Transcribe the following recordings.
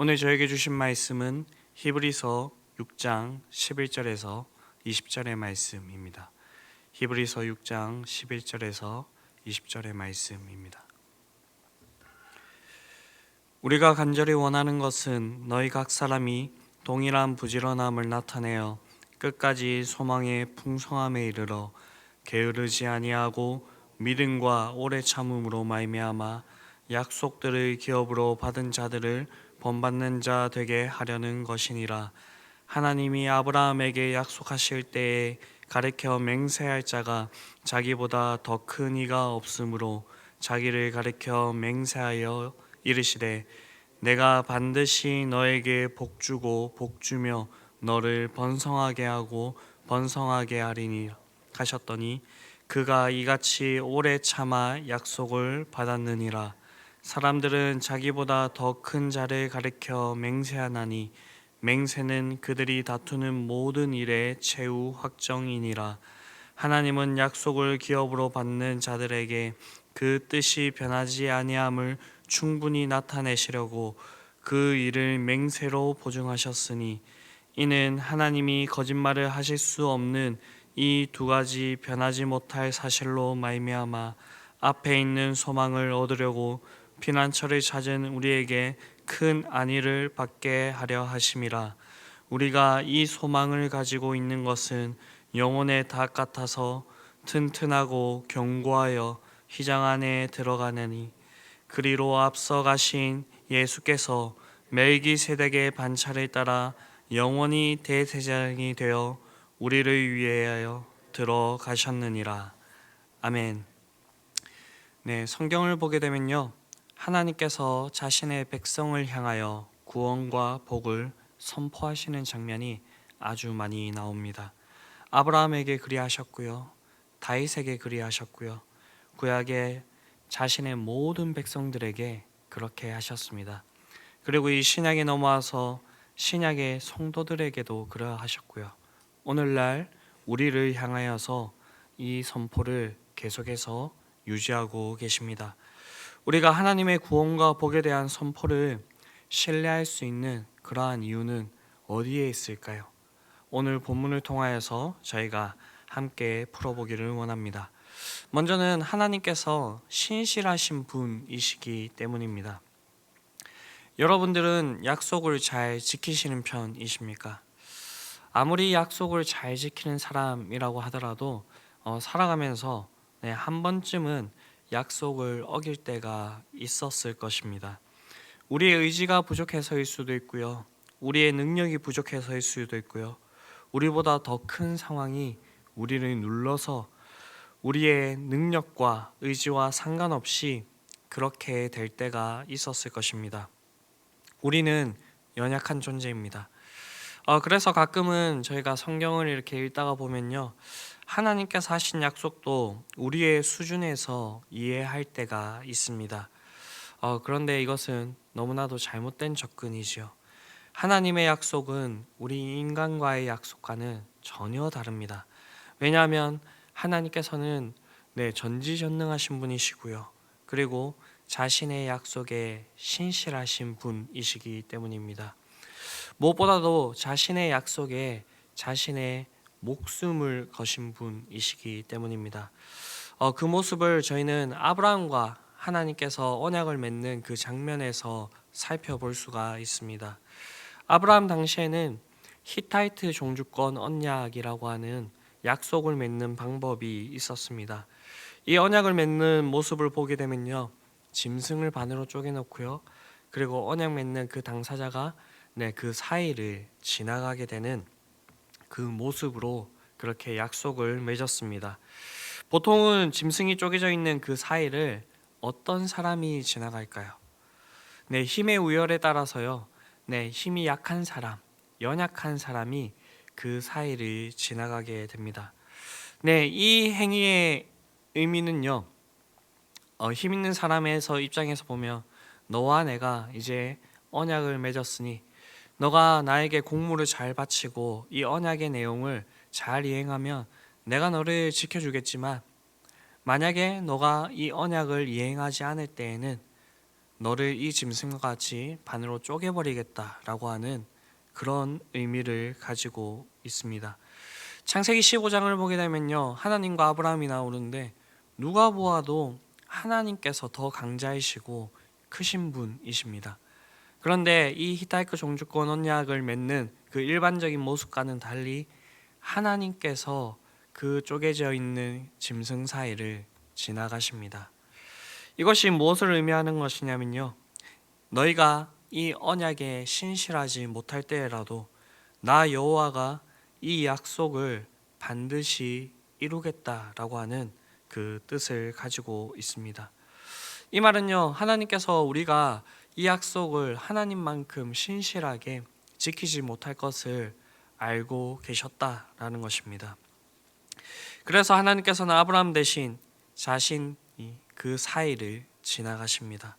오늘 저에게 주신 말씀은 히브리서 6장 11절에서 20절의 말씀입니다. 히브리서 6장 11절에서 20절의 말씀입니다. 우리가 간절히 원하는 것은 너희 각 사람이 동일한 부지런함을 나타내어 끝까지 소망의 풍성함에 이르러 게으르지 아니하고 믿음과 오래 참음으로 말미암아 약속들을 기업으로 받은 자들을 본받는 자 되게 하려는 것이니라. 하나님이 아브라함에게 약속하실 때에 가르쳐 맹세할 자가 자기보다 더 큰 이가 없으므로 자기를 가르쳐 맹세하여 이르시되 내가 반드시 너에게 복 주고 복 주며 너를 번성하게 하고 번성하게 하리니 하셨더니 그가 이같이 오래 참아 약속을 받았느니라 사람들은 자기보다 더 큰 자를 가리켜 맹세하나니 맹세는 그들이 다투는 모든 일의 최후 확정이니라. 하나님은 약속을 기업으로 받는 자들에게 그 뜻이 변하지 아니함을 충분히 나타내시려고 그 일을 맹세로 보증하셨으니 이는 하나님이 거짓말을 하실 수 없는 이 두 가지 변하지 못할 사실로 말미암아 앞에 있는 소망을 얻으려고 피난처를 찾은 우리에게 큰 안위를 받게 하려 하심이라 우리가 이 소망을 가지고 있는 것은 영혼의 닭 같아서 튼튼하고 견고하여 희장 안에 들어가느니 그리로 앞서 가신 예수께서 멜기세덱의 반차를 따라 영원히 대제사장이 되어 우리를 위하여 들어가셨느니라 아멘. 네, 성경을 보게 되면요. 하나님께서 자신의 백성을 향하여 구원과 복을 선포하시는 장면이 아주 많이 나옵니다. 아브라함에게 그리하셨고요. 다윗에게 그리하셨고요. 구약의 자신의 모든 백성들에게 그렇게 하셨습니다. 그리고 이 신약에 넘어와서 신약의 성도들에게도 그러하셨고요. 오늘날 우리를 향하여서 이 선포를 계속해서 유지하고 계십니다. 우리가 하나님의 구원과 복에 대한 선포를 신뢰할 수 있는 그러한 이유는 어디에 있을까요? 오늘 본문을 통하여서 저희가 함께 풀어보기를 원합니다. 먼저는 하나님께서 신실하신 분이시기 때문입니다. 여러분들은 약속을 잘 지키시는 편이십니까? 아무리 약속을 잘 지키는 사람이라고 하더라도 어, 살아가면서 네, 한 번쯤은 약속을 어길 때가 있었을 것입니다. 우리의 의지가 부족해서일 수도 있고요. 우리의 능력이 부족해서일 수도 있고요. 우리보다 더 큰 상황이 우리를 눌러서 우리의 능력과 의지와 상관없이 그렇게 될 때가 있었을 것입니다. 우리는 연약한 존재입니다. 어, 그래서 가끔은 저희가 성경을 이렇게 읽다가 보면요. 하나님께서 하신 약속도 우리의 수준에서 이해할 때가 있습니다. 어, 그런데 이것은 너무나도 잘못된 접근이지요. 하나님의 약속은 우리 인간과의 약속과는 전혀 다릅니다. 왜냐하면 하나님께서는 네, 전지전능하신 분이시고요. 그리고 자신의 약속에 신실하신 분이시기 때문입니다. 무엇보다도 자신의 약속에 자신의 목숨을 거신 분이시기 때문입니다. 어, 그 모습을 저희는 아브라함과 하나님께서 언약을 맺는 그 장면에서 살펴볼 수가 있습니다. 아브라함 당시에는 히타이트 종주권 언약이라고 하는 약속을 맺는 방법이 있었습니다. 이 언약을 맺는 모습을 보게 되면요. 짐승을 반으로 쪼개놓고요. 그리고 언약 맺는 그 당사자가 네, 그 사이를 지나가게 되는 그 모습으로 그렇게 약속을 맺었습니다. 보통은 짐승이 쪼개져 있는 그 사이를 어떤 사람이 지나갈까요? 네, 힘의 우열에 따라서요. 네, 힘이 약한 사람, 연약한 사람이 그 사이를 지나가게 됩니다. 네, 이 행위의 의미는요. 어, 힘 있는 사람에서 입장에서 보면 너와 내가 이제 언약을 맺었으니 너가 나에게 공무를 잘 바치고 이 언약의 내용을 잘 이행하면 내가 너를 지켜주겠지만 만약에 너가 이 언약을 이행하지 않을 때에는 너를 이 짐승과 같이 반으로 쪼개버리겠다라고 하는 그런 의미를 가지고 있습니다. 창세기 15장을 보게 되면요. 하나님과 아브라함이 나오는데 누가 보아도 하나님께서 더 강자이시고 크신 분이십니다. 그런데 이 히타이크 종주권 언약을 맺는 그 일반적인 모습과는 달리 하나님께서 그 쪼개져 있는 짐승 사이를 지나가십니다. 이것이 무엇을 의미하는 것이냐면요. 너희가 이 언약에 신실하지 못할 때라도 나 여호와가 이 약속을 반드시 이루겠다라고 하는 그 뜻을 가지고 있습니다. 이 말은요. 하나님께서 우리가 이 약속을 하나님만큼 신실하게 지키지 못할 것을 알고 계셨다라는 것입니다. 그래서 하나님께서는 아브라함 대신 자신이 그 사이를 지나가십니다.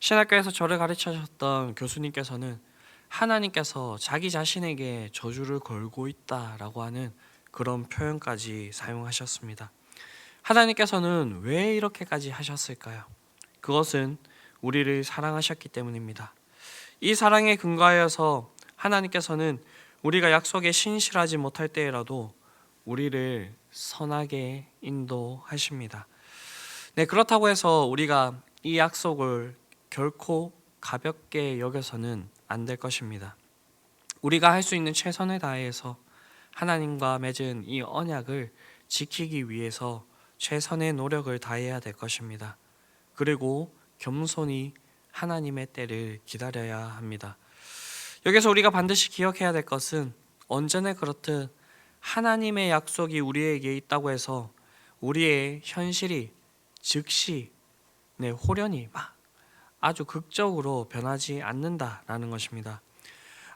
신학교에서 저를 가르쳐 주셨던 교수님께서는 하나님께서 자기 자신에게 저주를 걸고 있다라고 하는 그런 표현까지 사용하셨습니다. 하나님께서는 왜 이렇게까지 하셨을까요? 그것은 우리를 사랑하셨기 때문입니다. 이 사랑에 근거하여서 하나님께서는 우리가 약속에 신실하지 못할 때라도 우리를 선하게 인도하십니다. 네, 그렇다고 해서 우리가 이 약속을 결코 가볍게 여겨서는 안 될 것입니다. 우리가 할 수 있는 최선을 다해서 하나님과 맺은 이 언약을 지키기 위해서 최선의 노력을 다해야 될 것입니다. 그리고 겸손히 하나님의 때를 기다려야 합니다. 여기서 우리가 반드시 기억해야 될 것은 언제나 그렇듯 하나님의 약속이 우리에게 있다고 해서 우리의 현실이 즉시 네, 호련히 막 아주 극적으로 변하지 않는다라는 것입니다.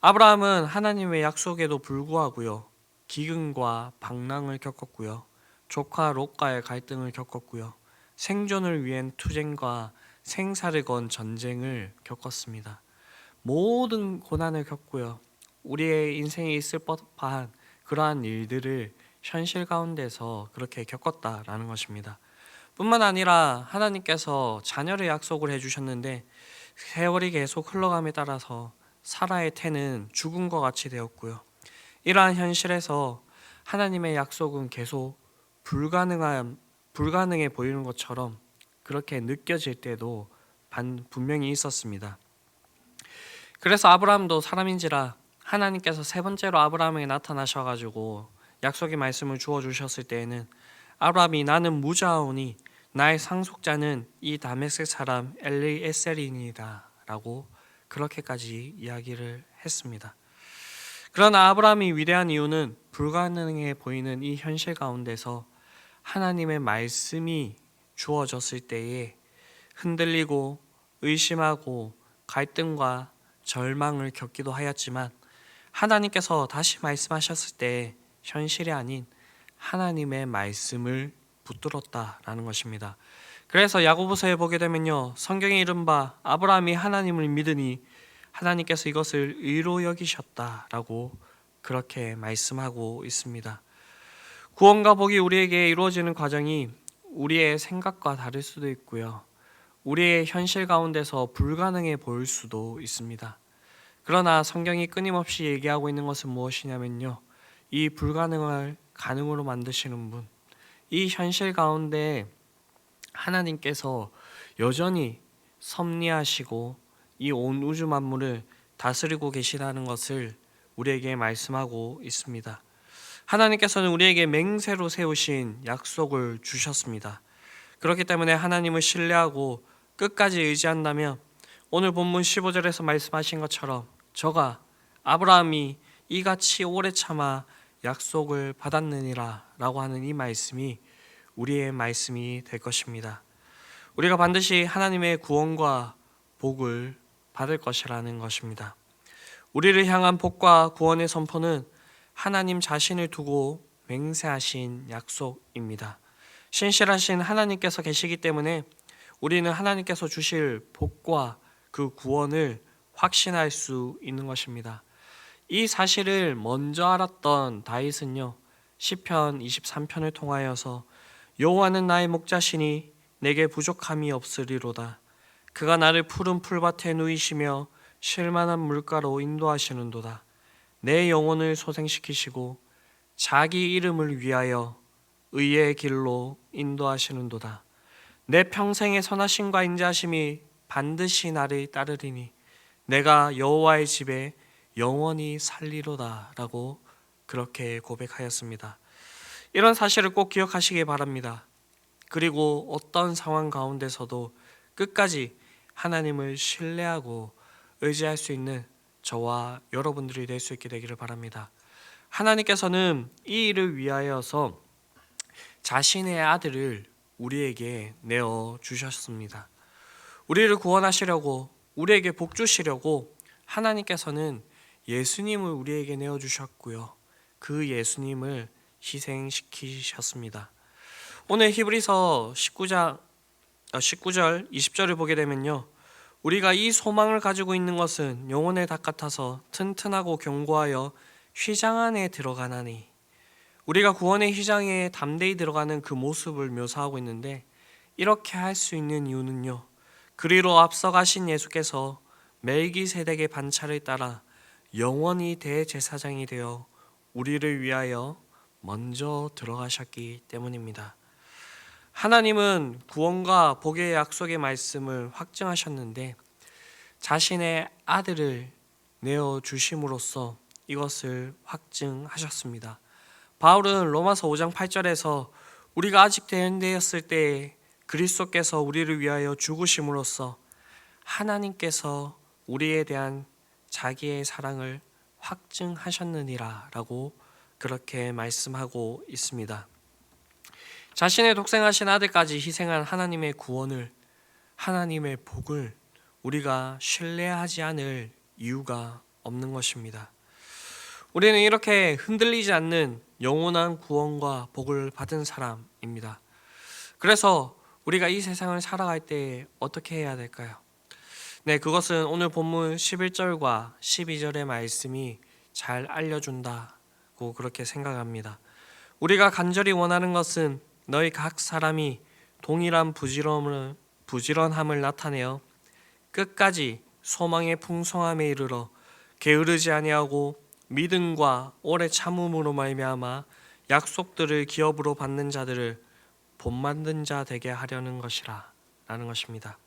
아브라함은 하나님의 약속에도 불구하고요. 기근과 방랑을 겪었고요. 조카 롯과의 갈등을 겪었고요. 생존을 위한 투쟁과 생사를 건 전쟁을 겪었습니다. 모든 고난을 겪고요. 우리의 인생에 있을 법한 그러한 일들을 현실 가운데서 그렇게 겪었다라는 것입니다. 뿐만 아니라 하나님께서 자녀를 약속을 해주셨는데 세월이 계속 흘러감에 따라서 사라의 태는 죽은 것 같이 되었고요. 이러한 현실에서 하나님의 약속은 계속 불가능한 불가능해 보이는 것처럼 그렇게 느껴질 때도 반 분명히 있었습니다. 그래서 아브라함도 사람인지라 하나님께서 세 번째로 아브라함에게 나타나셔 가지고 약속의 말씀을 주어 주셨을 때에는 아브라함이 나는 무자오니 나의 상속자는 이 다메섹 사람 엘리에셀이니다라고 그렇게까지 이야기를 했습니다. 그러나 아브라함이 위대한 이유는 불가능해 보이는 이 현실 가운데서 하나님의 말씀이 주어졌을 때에 흔들리고 의심하고 갈등과 절망을 겪기도 하였지만 하나님께서 다시 말씀하셨을 때 현실이 아닌 하나님의 말씀을 붙들었다라는 것입니다. 그래서 야고보서에 보게 되면요. 성경에 이른바 아브라함이 하나님을 믿으니 하나님께서 이것을 의로 여기셨다라고 그렇게 말씀하고 있습니다. 구원과 복이 우리에게 이루어지는 과정이 우리의 생각과 다를 수도 있고요. 우리의 현실 가운데서 불가능해 보일 수도 있습니다. 그러나 성경이 끊임없이 얘기하고 있는 것은 무엇이냐면요. 이 불가능을 가능으로 만드시는 분, 이 현실 가운데 하나님께서 여전히 섭리하시고 이 온 우주 만물을 다스리고 계시다는 것을 우리에게 말씀하고 있습니다. 하나님께서는 우리에게 맹세로 세우신 약속을 주셨습니다. 그렇기 때문에 하나님을 신뢰하고 끝까지 의지한다면 오늘 본문 15절에서 말씀하신 것처럼 저가 아브라함이 이같이 오래 참아 약속을 받았느니라라고 하는 이 말씀이 우리의 말씀이 될 것입니다. 우리가 반드시 하나님의 구원과 복을 받을 것이라는 것입니다. 우리를 향한 복과 구원의 선포는 하나님 자신을 두고 맹세하신 약속입니다. 신실하신 하나님께서 계시기 때문에 우리는 하나님께서 주실 복과 그 구원을 확신할 수 있는 것입니다. 이 사실을 먼저 알았던 다윗은요. 시편 23편을 통하여서 여호와는 나의 목자시니 내게 부족함이 없으리로다. 그가 나를 푸른 풀밭에 누이시며 쉴만한 물가로 인도하시는도다. 내 영혼을 소생시키시고 자기 이름을 위하여 의의 길로 인도하시는도다. 내 평생의 선하심과 인자심이 반드시 나를 따르리니 내가 여호와의 집에 영원히 살리로다라고 그렇게 고백하였습니다. 이런 사실을 꼭 기억하시기 바랍니다. 그리고 어떤 상황 가운데서도 끝까지 하나님을 신뢰하고 의지할 수 있는 저와 여러분들이 될 수 있게 되기를 바랍니다. 하나님께서는 이 일을 위하여서 자신의 아들을 우리에게 내어 주셨습니다. 우리를 구원하시려고 우리에게 복 주시려고 하나님께서는 예수님을 우리에게 내어 주셨고요. 그 예수님을 희생시키셨습니다. 오늘 히브리서 19장 19절 20절을 보게 되면요. 우리가 이 소망을 가지고 있는 것은 영혼의 닭 같아서 튼튼하고 견고하여 휘장 안에 들어가나니 우리가 구원의 휘장에 담대히 들어가는 그 모습을 묘사하고 있는데 이렇게 할 수 있는 이유는요. 그리로 앞서가신 예수께서 멜기세덱의 반차를 따라 영원히 대제사장이 되어 우리를 위하여 먼저 들어가셨기 때문입니다. 하나님은 구원과 복의 약속의 말씀을 확증하셨는데 자신의 아들을 내어 주심으로써 이것을 확증하셨습니다. 바울은 로마서 5장 8절에서 우리가 아직 대현되었을 때 그리스도께서 우리를 위하여 죽으심으로써 하나님께서 우리에 대한 자기의 사랑을 확증하셨느니라라고 그렇게 말씀하고 있습니다. 자신의 독생하신 아들까지 희생한 하나님의 구원을 하나님의 복을 우리가 신뢰하지 않을 이유가 없는 것입니다. 우리는 이렇게 흔들리지 않는 영원한 구원과 복을 받은 사람입니다. 그래서 우리가 이 세상을 살아갈 때 어떻게 해야 될까요? 네, 그것은 오늘 본문 11절과 12절의 말씀이 잘 알려준다고 그렇게 생각합니다. 우리가 간절히 원하는 것은 너희 각 사람이 동일한 부지런함을, 부지런함을 나타내어 끝까지 소망의 풍성함에 이르러 게으르지 아니하고 믿음과 오래 참음으로 말미암아 약속들을 기업으로 받는 자들을 본 만든 자 되게 하려는 것이라 라는 것입니다.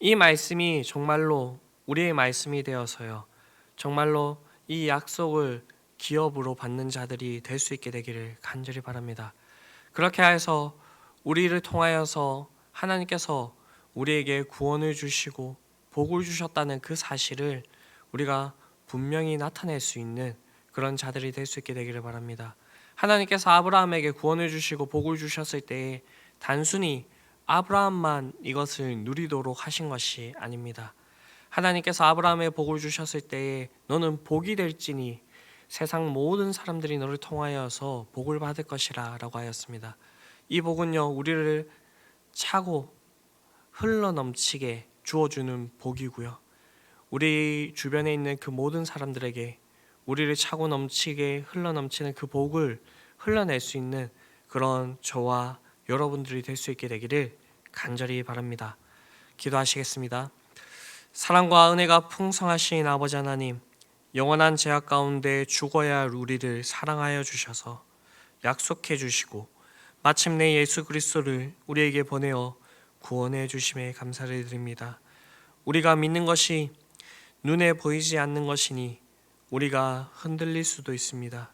이 말씀이 정말로 우리의 말씀이 되어서요. 정말로 이 약속을 기업으로 받는 자들이 될 수 있게 되기를 간절히 바랍니다. 그렇게 해서 우리를 통하여서 하나님께서 우리에게 구원을 주시고 복을 주셨다는 그 사실을 우리가 분명히 나타낼 수 있는 그런 자들이 될 수 있게 되기를 바랍니다. 하나님께서 아브라함에게 구원을 주시고 복을 주셨을 때 단순히 아브라함만 이것을 누리도록 하신 것이 아닙니다. 하나님께서 아브라함의 복을 주셨을 때에 너는 복이 될지니 세상 모든 사람들이 너를 통하여서 복을 받을 것이라라고 하였습니다. 이 복은요 우리를 차고 흘러 넘치게 주어주는 복이고요. 우리 주변에 있는 그 모든 사람들에게 우리를 차고 넘치게 흘러 넘치는 그 복을 흘러낼 수 있는 그런 저와 여러분들이 될 수 있게 되기를 간절히 바랍니다. 기도하시겠습니다. 사랑과 은혜가 풍성하신 아버지 하나님, 영원한 제약 가운데 죽어야 할 우리를 사랑하여 주셔서 약속해 주시고 마침내 예수 그리스도를 우리에게 보내어 구원해 주심에 감사를 드립니다. 우리가 믿는 것이 눈에 보이지 않는 것이니 우리가 흔들릴 수도 있습니다.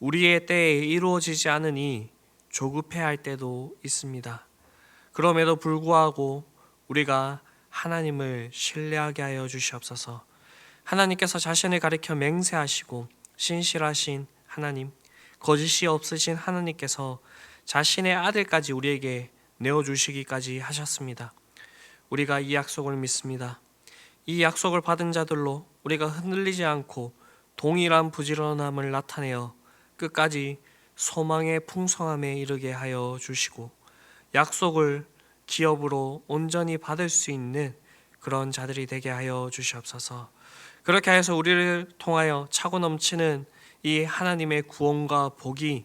우리의 때에 이루어지지 않으니 조급해할 때도 있습니다. 그럼에도 불구하고 우리가 하나님을 신뢰하게 하여 주시옵소서. 하나님께서 자신을 가리켜 맹세하시고 신실하신 하나님, 거짓이 없으신 하나님께서 자신의 아들까지 우리에게 내어 주시기까지 하셨습니다. 우리가 이 약속을 믿습니다. 이 약속을 받은 자들로 우리가 흔들리지 않고 동일한 부지런함을 나타내어 끝까지 소망의 풍성함에 이르게 하여 주시고 약속을 기업으로 온전히 받을 수 있는 그런 자들이 되게 하여 주시옵소서. 그렇게 해서 우리를 통하여 차고 넘치는 이 하나님의 구원과 복이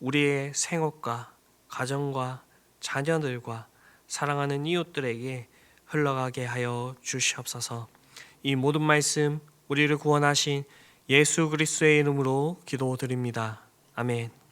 우리의 생업과 가정과 자녀들과 사랑하는 이웃들에게 흘러가게 하여 주시옵소서. 이 모든 말씀 우리를 구원하신 예수 그리스도의 이름으로 기도드립니다. 아멘.